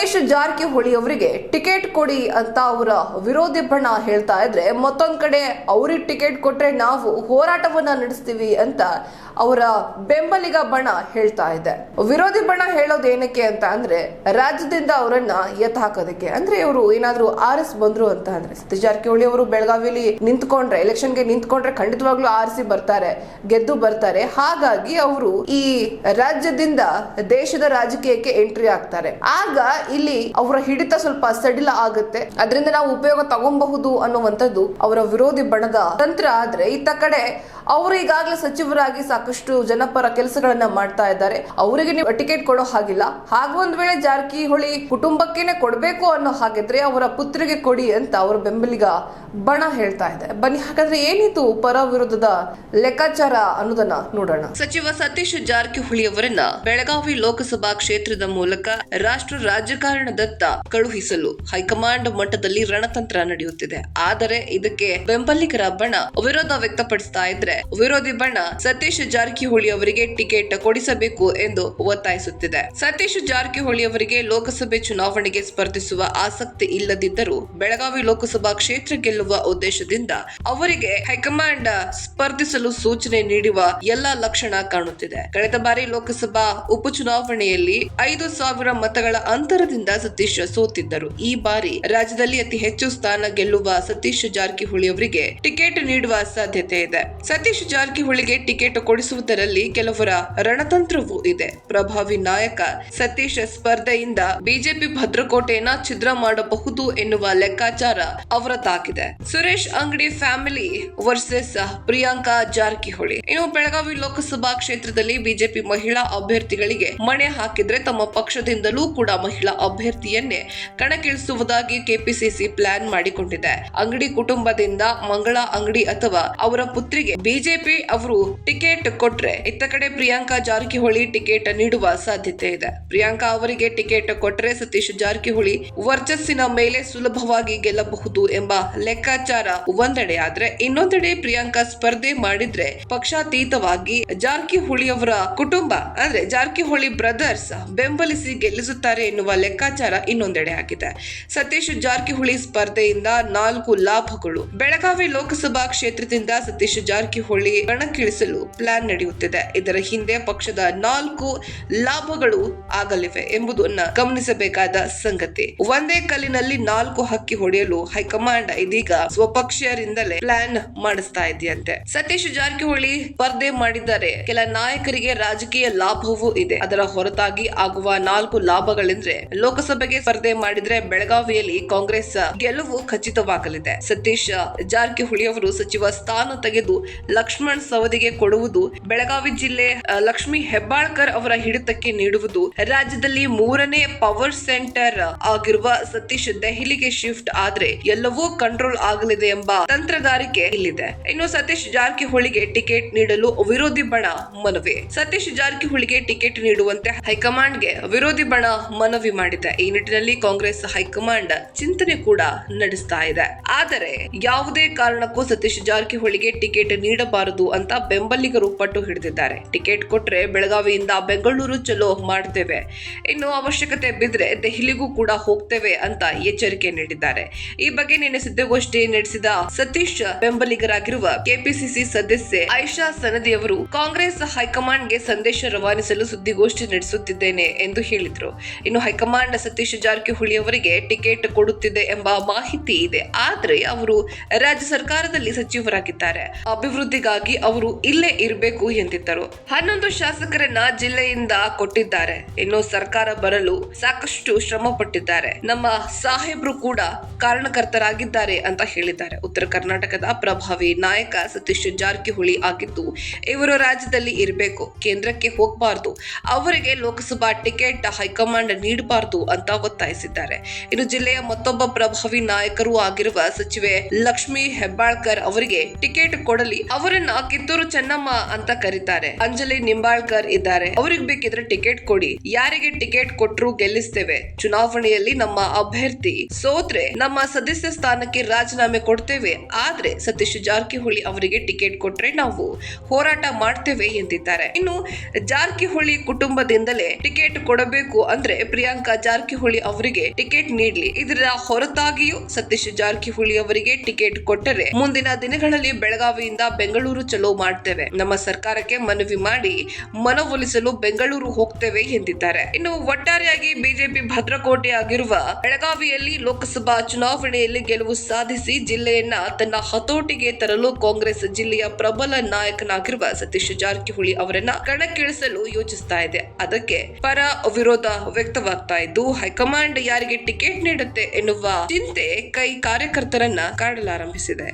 ಸತೀಶ್ ಜಾರಕಿಹೊಳಿ ಅವರಿಗೆ ಟಿಕೆಟ್ ಕೊಡಿ ಅಂತ ಅವರ ವಿರೋಧಿ ಬಣ್ಣ ಹೇಳ್ತಾ ಇದ್ರೆ ಮತ್ತೊಂದ್ ಕಡೆ ಅವ್ರಿಗೆ ಟಿಕೆಟ್ ಕೊಟ್ರೆ ನಾವು ಹೋರಾಟವನ್ನ ನಡೆಸ್ತೀವಿ ಅಂತ ಅವರ ಬೆಂಬಲಿಗ ಬಣ ಹೇಳ್ತಾ ಇದೆ. ವಿರೋಧಿ ಬಣ ಹೇಳೋದು ಏನಕ್ಕೆ ಅಂತ ಅಂದ್ರೆ ರಾಜ್ಯದಿಂದ ಅವರನ್ನ ಎತ್ತ ಹಾಕೋದಕ್ಕೆ. ಅಂದ್ರೆ ಇವರು ಏನಾದ್ರು ಆರ್ ಎಸ್ ಬಂದ್ರು ಅಂತ ಅಂದ್ರೆ ಸತೀಶ್ ಜಾರಕಿಹೊಳಿ ಅವರು ಬೆಳಗಾವಿಲಿ ನಿಂತ್ಕೊಂಡ್ರೆ ಎಲೆಕ್ಷನ್ಗೆ ನಿಂತ್ಕೊಂಡ್ರೆ ಖಂಡಿತವಾಗ್ಲೂ ಆರಿಸಿ ಬರ್ತಾರೆ, ಗೆದ್ದು ಬರ್ತಾರೆ. ಹಾಗಾಗಿ ಅವರು ಈ ರಾಜ್ಯದಿಂದ ದೇಶದ ರಾಜಕೀಯಕ್ಕೆ ಎಂಟ್ರಿ ಆಗ್ತಾರೆ. ಆಗ ಇಲ್ಲಿ ಅವರ ಹಿಡಿತ ಸ್ವಲ್ಪ ಸಡಿಲ ಆಗುತ್ತೆ. ಅದರಿಂದ ನಾವು ಉಪಯೋಗ ತಗೊಬಹುದು ಅನ್ನುವಂಥದ್ದು ಅವರ ವಿರೋಧಿ ಬಣದ ತಂತ್ರ ಆದ್ರೆ. ಇತ್ತ ಕಡೆ ಅವರು ಈಗಾಗಲೇ ಸಚಿವರಾಗಿ ಸಾಕಷ್ಟು ಜನಪರ ಕೆಲಸಗಳನ್ನ ಮಾಡ್ತಾ ಇದ್ದಾರೆ. ಅವರಿಗೆ ನೀವು ಟಿಕೆಟ್ ಕೊಡೋ ಹಾಗಿಲ್ಲ. ಹಾಗ ಒಂದ್ ವೇಳೆ ಜಾರಕಿಹೊಳಿ ಕುಟುಂಬಕ್ಕೇನೆ ಕೊಡಬೇಕು ಅನ್ನೋ ಹಾಗಿದ್ರೆ ಅವರ ಪುತ್ರಿಗೆ ಕೊಡಿ ಅಂತ ಅವರ ಬೆಂಬಲಿಗ ಬಣ ಹೇಳ್ತಾ ಇದೆ. ಬನ್ನಿ, ಹಾಗಾದ್ರೆ ಏನಿದು ಪರ ವಿರುದ್ಧದ ಲೆಕ್ಕಾಚಾರ ಅನ್ನೋದನ್ನ ನೋಡೋಣ. ಸಚಿವ ಸತೀಶ್ ಜಾರಕಿಹೊಳಿ ಅವರನ್ನ ಬೆಳಗಾವಿ ಲೋಕಸಭಾ ಕ್ಷೇತ್ರದ ಮೂಲಕ ರಾಷ್ಟ್ರ ರಾಜಕಾರಣದತ್ತ ಕಳುಹಿಸಲು ಹೈಕಮಾಂಡ್ ಮಟ್ಟದಲ್ಲಿ ರಣತಂತ್ರ ನಡೆಯುತ್ತಿದೆ. ಆದರೆ ಇದಕ್ಕೆ ಬೆಂಬಲಿಗರ ಬಣ ವಿರೋಧ ವ್ಯಕ್ತಪಡಿಸ್ತಾ ಇದ್ರೆ ವಿರೋಧಿ ಬಣ ಸತೀಶ್ ಜಾರಕಿಹೊಳಿ ಅವರಿಗೆ ಟಿಕೆಟ್ ಕೊಡಿಸಬೇಕು ಎಂದು ಒತ್ತಾಯಿಸುತ್ತಿದೆ. ಸತೀಶ್ ಜಾರಕಿಹೊಳಿ ಅವರಿಗೆ ಲೋಕಸಭೆ ಚುನಾವಣೆಗೆ ಸ್ಪರ್ಧಿಸುವ ಆಸಕ್ತಿ ಇಲ್ಲದಿದ್ದರೂ ಬೆಳಗಾವಿ ಲೋಕಸಭಾ ಕ್ಷೇತ್ರ ಗೆಲ್ಲುವ ಉದ್ದೇಶದಿಂದ ಅವರಿಗೆ ಹೈಕಮಾಂಡ್ ಸ್ಪರ್ಧಿಸಲು ಸೂಚನೆ ನೀಡುವ ಎಲ್ಲಾ ಲಕ್ಷಣ ಕಾಣುತ್ತಿದೆ. ಕಳೆದ ಬಾರಿ ಲೋಕಸಭಾ ಉಪಚುನಾವಣೆಯಲ್ಲಿ ಐದು ಸಾವಿರ ಮತಗಳ ಅಂತರದಿಂದ ಸತೀಶ್ ಸೋತಿದ್ದರು. ಈ ಬಾರಿ ರಾಜ್ಯದಲ್ಲಿ ಅತಿ ಹೆಚ್ಚು ಸ್ಥಾನ ಗೆಲ್ಲುವ ಸತೀಶ್ ಜಾರಕಿಹೊಳಿ ಅವರಿಗೆ ಟಿಕೆಟ್ ನೀಡುವ ಸಾಧ್ಯತೆ ಇದೆ. ಸತೀಶ್ ಜಾರಕಿಹೊಳಿಗೆ ಟಿಕೆಟ್ ಕೊಡಿಸುವುದರಲ್ಲಿ ಕೆಲವರ ರಣತಂತ್ರವೂ ಇದೆ. ಪ್ರಭಾವಿ ನಾಯಕ ಸತೀಶ್ ಸ್ಪರ್ಧೆಯಿಂದ ಬಿಜೆಪಿ ಭದ್ರಕೋಟೆಯನ್ನ ಛಿದ್ರ ಮಾಡಬಹುದು ಎನ್ನುವ ಲೆಕ್ಕಾಚಾರ ಅವರ ತಾಕಿದೆ. Suresh Angadi family versus Priyanka Jarkiholi. ಇನ್ನು ಬೆಳಗಾವಿ ಲೋಕಸಭಾ ಕ್ಷೇತ್ರದಲ್ಲಿ ಬಿಜೆಪಿ ಮಹಿಳಾ ಅಭ್ಯರ್ಥಿಗಳಿಗೆ ಮಣೆ ಹಾಕಿದ್ರೆ ತಮ್ಮ ಪಕ್ಷದಿಂದಲೂ ಕೂಡ ಮಹಿಳಾ ಅಭ್ಯರ್ಥಿಯನ್ನೇ ಕಣಕ್ಕಿಳಿಸುವುದಾಗಿ ಕೆಪಿಸಿಸಿ ಪ್ಲಾನ್ ಮಾಡಿಕೊಂಡಿದೆ. ಅಂಗಡಿ ಕುಟುಂಬದಿಂದ ಮಂಗಳಾ ಅಂಗಡಿ ಅಥವಾ ಅವರ ಪುತ್ರಿಗೆ ಬಿಜೆಪಿ ಅವರು ಟಿಕೆಟ್ ಕೊಟ್ರೆ ಇತ್ತ ಕಡೆ ಪ್ರಿಯಾಂಕಾ ಜಾರಕಿಹೊಳಿ ಟಿಕೆಟ್ ನೀಡುವ ಸಾಧ್ಯತೆ ಇದೆ. ಪ್ರಿಯಾಂಕಾ ಅವರಿಗೆ ಟಿಕೆಟ್ ಕೊಟ್ರೆ ಸತೀಶ್ ಜಾರಕಿಹೊಳಿ ವರ್ಚಸ್ಸಿನ ಮೇಲೆ ಸುಲಭವಾಗಿ ಗೆಲ್ಲಬಹುದು ಎಂಬ ಲೆಕ್ಕಾಚಾರ ಒಂದೆಡೆ ಆದ್ರೆ ಇನ್ನೊಂದೆಡೆ ಪ್ರಿಯಾಂಕಾ ಸ್ಪರ್ಧೆ ಮಾಡಿದ್ರೆ ಪಕ್ಷಾತೀತವಾಗಿ ಜಾರಕಿಹೊಳಿ ಅವರ ಕುಟುಂಬ, ಅಂದ್ರೆ ಜಾರಕಿಹೊಳಿ ಬ್ರದರ್ಸ್ ಬೆಂಬಲಿಸಿ ಗೆಲ್ಲಿಸುತ್ತಾರೆ ಎನ್ನುವ ಲೆಕ್ಕಾಚಾರ ಇನ್ನೊಂದೆಡೆ ಆಗಿದೆ. ಸತೀಶ್ ಜಾರಕಿಹೊಳಿ ಸ್ಪರ್ಧೆಯಿಂದ ನಾಲ್ಕು ಲಾಭಗಳು. ಬೆಳಗಾವಿ ಲೋಕಸಭಾ ಕ್ಷೇತ್ರದಿಂದ ಸತೀಶ್ ಜಾರಕಿಹೊಳಿ ಕಣಕ್ಕಿಳಿಸಲು ಪ್ಲಾನ್ ನಡೆಯುತ್ತಿದೆ. ಇದರ ಹಿಂದೆ ಪಕ್ಷದ ನಾಲ್ಕು ಲಾಭಗಳು ಆಗಲಿವೆ ಎಂಬುದನ್ನ ಗಮನಿಸಬೇಕಾದ ಸಂಗತಿ. ಒಂದೇ ಕಲ್ಲಿನಲ್ಲಿ ನಾಲ್ಕು ಹಕ್ಕಿ ಹೊಡೆಯಲು ಹೈಕಮಾಂಡ್ ಇದೀಗ ಸ್ವಪಕ್ಷೀಯರಿಂದಲೇ ಪ್ಲಾನ್ ಮಾಡಿಸ್ತಾ ಇದೆಯಂತೆ ಸತೀಶ್ ಜಾರಕಿಹೊಳಿ ಸ್ಪರ್ಧೆ ಮಾಡಿದ್ದಾರೆ. ಕೆಲ ನಾಯಕರಿಗೆ ರಾಜಕೀಯ ಲಾಭವೂ ಇದೆ. ಅದರ ಹೊರತಾಗಿ ಆಗುವ ನಾಲ್ಕು ಲಾಭಗಳೆಂದ್ರೆ ಲೋಕಸಭೆಗೆ ಸ್ಪರ್ಧೆ ಮಾಡಿದ್ರೆ ಬೆಳಗಾವಿಯಲ್ಲಿ ಕಾಂಗ್ರೆಸ್ ಗೆಲುವು ಖಚಿತವಾಗಲಿದೆ. ಸತೀಶ್ ಜಾರಕಿಹೊಳಿ ಅವರು ಸಚಿವ ಸ್ಥಾನ ತೆಗೆದು ಲಕ್ಷ್ಮಣ್ ಸವದಿಗೆ ಕೊಡುವುದು ಬೆಳಗಾವಿ ಜಿಲ್ಲೆ ಲಕ್ಷ್ಮಿ ಹೆಬ್ಬಾಳ್ಕರ್ ಅವರ ಹಿಡಿತಕ್ಕೆ ನೀಡುವುದು ರಾಜ್ಯದಲ್ಲಿ ಮೂರನೇ ಪವರ್ ಸೆಂಟರ್ ಆಗಿರುವ ಸತೀಶ್ ದೆಹಲಿಗೆ ಶಿಫ್ಟ್ ಆದ್ರೆ ಎಲ್ಲವೂ ಕಂಟ್ರೋಲ್ ಆಗಲಿದೆ ಎಂಬ ತಂತ್ರಗಾರಿಕೆ ಇಲ್ಲಿದೆ. ಇನ್ನು ಸತೀಶ್ ಜಾರಕಿಹೊಳಿಗೆ ಟಿಕೆಟ್ ನೀಡಲು ವಿರೋಧಿ ಬಣ ಮನವಿ. ಸತೀಶ್ ಜಾರಕಿಹೊಳಿಗೆ ಟಿಕೆಟ್ ನೀಡುವಂತೆ ಹೈಕಮಾಂಡ್ಗೆ ವಿರೋಧಿ ಬಣ ಮನವಿ ಮಾಡಿದೆ. ಈ ನಿಟ್ಟಿನಲ್ಲಿ ಕಾಂಗ್ರೆಸ್ ಹೈಕಮಾಂಡ್ ಚಿಂತನೆ ಕೂಡ ನಡೆಸ್ತಾ ಇದೆ. ಆದರೆ ಯಾವುದೇ ಕಾರಣಕ್ಕೂ ಸತೀಶ್ ಜಾರಕಿಹೊಳಿಗೆ ಟಿಕೆಟ್ ನೀಡಬಾರದು ಅಂತ ಬೆಂಬಲಿಗರು ಪಟ್ಟು ಹಿಡಿದಿದ್ದಾರೆ. ಟಿಕೆಟ್ ಕೊಟ್ರೆ ಬೆಳಗಾವಿಯಿಂದ ಬೆಂಗಳೂರು ಚಲೋ ಮಾಡ್ತೇವೆ. ಇನ್ನು ಅವಶ್ಯಕತೆ ಬಿದ್ರೆ ದೆಹಲಿಗೂ ಕೂಡ ಹೋಗ್ತೇವೆ ಅಂತ ಎಚ್ಚರಿಕೆ ನೀಡಿದ್ದಾರೆ. ಈ ಬಗ್ಗೆ ನಿನ್ನೆ ಸುದ್ದಿಗೋಷ್ಠಿ ನಡೆಸಿದ ಸತೀಶ್ ಬೆಂಬಲಿಗರಾಗಿರುವ ಕೆಪಿಸಿಸಿ ಸದಸ್ಯೆ ಐಶಾ ಸನದಿ ಅವರು, ಕಾಂಗ್ರೆಸ್ ಹೈಕಮಾಂಡ್ಗೆ ಸಂದೇಶ ರವಾನಿಸಲು ಸುದ್ದಿಗೋಷ್ಠಿ ನಡೆಸುತ್ತಿದ್ದೇನೆ ಎಂದು ಹೇಳಿದ್ರು. ಇನ್ನು ಹೈಕಮಾಂಡ್ ಸತೀಶ್ ಜಾರಕಿಹೊಳಿ ಅವರಿಗೆ ಟಿಕೆಟ್ ಕೊಡುತ್ತಿದೆ ಎಂಬ ಮಾಹಿತಿ ಇದೆ. ಆದರೆ ಅವರು ರಾಜ್ಯ ಸರ್ಕಾರದಲ್ಲಿ ಸಚಿವರಾಗಿದ್ದಾರೆ. ಅಭಿವೃದ್ಧಿಗಾಗಿ ಅವರು ಇಲ್ಲೇ ಇರಬೇಕು ಎಂದಿದ್ದರು. ಹನ್ನೊಂದು ಶಾಸಕರನ್ನ ಜಿಲ್ಲೆಯಿಂದ ಕೊಟ್ಟಿದ್ದಾರೆ. ಇನ್ನು ಸರ್ಕಾರ ಬರಲು ಸಾಕಷ್ಟು ಶ್ರಮ ಪಟ್ಟಿದ್ದಾರೆ ನಮ್ಮ ಸಾಹೇಬ್ರು ಕೂಡ ಕಾರಣಕರ್ತರಾಗಿದ್ದಾರೆ ಅಂತ ಹೇಳಿದ್ದಾರೆ. ಉತ್ತರ ಕರ್ನಾಟಕದ ಪ್ರಭಾವಿ ನಾಯಕ ಸತೀಶ್ ಜಾರಕಿಹೊಳಿ ಆಗಿದ್ದು, ಇವರು ರಾಜ್ಯದಲ್ಲಿ ಇರಬೇಕು, ಕೇಂದ್ರಕ್ಕೆ ಹೋಗಬಾರ್ದು, ಅವರಿಗೆ ಲೋಕಸಭಾ ಟಿಕೆಟ್ ಹೈಕಮಾಂಡ್ ನೀಡಬಾರದು ಅಂತ ಒತ್ತಾಯಿಸಿದ್ದಾರೆ. ಇನ್ನು ಜಿಲ್ಲೆಯ ಮತ್ತೊಬ್ಬ ಪ್ರಭಾವಿ ನಾಯಕರು ಆಗಿರುವ ಸಚಿವೆ ಲಕ್ಷ್ಮಿ ಹೆಬ್ಬಾಳ್ಕರ್ ಅವರಿಗೆ ಟಿಕೆಟ್ ಕೊಡಲಿ, ಅವರನ್ನ ಕಿತ್ತೂರು ಚೆನ್ನಮ್ಮ ಅಂತ ಕರೀತಾರೆ. ಅಂಜಲಿ ನಿಂಬಾಳ್ಕರ್ ಇದ್ದಾರೆ. ಅವ್ರಿಗೆ ಬೇಕಿದ್ರೆ ಟಿಕೆಟ್ ಕೊಡಿ. ಯಾರಿಗೆ ಟಿಕೆಟ್ ಕೊಟ್ರು ಗೆಲ್ಲಿಸ್ತೇವೆ. ಚುನಾವಣೆಯಲ್ಲಿ ನಮ್ಮ ಅಭ್ಯರ್ಥಿ ಸೋತ್ರೆ ನಮ್ಮ ಸದಸ್ಯ ಸ್ಥಾನಕ್ಕೆ ರಾಜ ರಾಜೀನಾಮೆ ಕೊಡ್ತೇವೆ. ಆದ್ರೆ ಸತೀಶ್ ಜಾರಕಿಹೊಳಿ ಅವರಿಗೆ ಟಿಕೆಟ್ ಕೊಟ್ರೆ ನಾವು ಹೋರಾಟ ಮಾಡ್ತೇವೆ ಎಂದಿದ್ದಾರೆ. ಇನ್ನು ಜಾರಕಿಹೊಳಿ ಕುಟುಂಬದಿಂದಲೇ ಟಿಕೆಟ್ ಕೊಡಬೇಕು ಅಂದ್ರೆ ಪ್ರಿಯಾಂಕಾ ಜಾರಕಿಹೊಳಿ ಅವರಿಗೆ ಟಿಕೆಟ್ ನೀಡಲಿ. ಇದರ ಹೊರತಾಗಿಯೂ ಸತೀಶ್ ಜಾರಕಿಹೊಳಿ ಅವರಿಗೆ ಟಿಕೆಟ್ ಕೊಟ್ಟರೆ ಮುಂದಿನ ದಿನಗಳಲ್ಲಿ ಬೆಳಗಾವಿಯಿಂದ ಬೆಂಗಳೂರು ಚಲೋ ಮಾಡ್ತೇವೆ. ನಮ್ಮ ಸರ್ಕಾರಕ್ಕೆ ಮನವಿ ಮಾಡಿ ಮನವೊಲಿಸಲು ಬೆಂಗಳೂರು ಹೋಗ್ತೇವೆ ಎಂದಿದ್ದಾರೆ. ಇನ್ನು ಒಟ್ಟಾರೆಯಾಗಿ ಬಿಜೆಪಿ ಭದ್ರಕೋಟೆ ಆಗಿರುವ ಬೆಳಗಾವಿಯಲ್ಲಿ ಲೋಕಸಭಾ ಚುನಾವಣೆಯಲ್ಲಿ ಗೆಲುವು ಸಾಧಿಸಿ ಜಿಲ್ಲೆಯನ್ನ ತನ್ನ ಹತೋಟಿಗೆ ತರಲು ಕಾಂಗ್ರೆಸ್ ಜಿಲ್ಲೆಯ ಪ್ರಬಲ ನಾಯಕನಾಗಿರುವ ಸತೀಶ್ ಜಾರಕಿಹೊಳಿ ಅವರನ್ನ ಕಣಕ್ಕಿಳಿಸಲು ಯೋಚಿಸ್ತಾ ಇದೆ. ಅದಕ್ಕೆ ಪರ ವಿರೋಧ ವ್ಯಕ್ತವಾಗ್ತಾ ಇದ್ದು, ಹೈಕಮಾಂಡ್ ಯಾರಿಗೆ ಟಿಕೆಟ್ ನೀಡುತ್ತೆ ಎನ್ನುವ ಚಿಂತೆ ಕೈ ಕಾರ್ಯಕರ್ತರನ್ನ ಕಾಡಲಾರಂಭಿಸಿದೆ.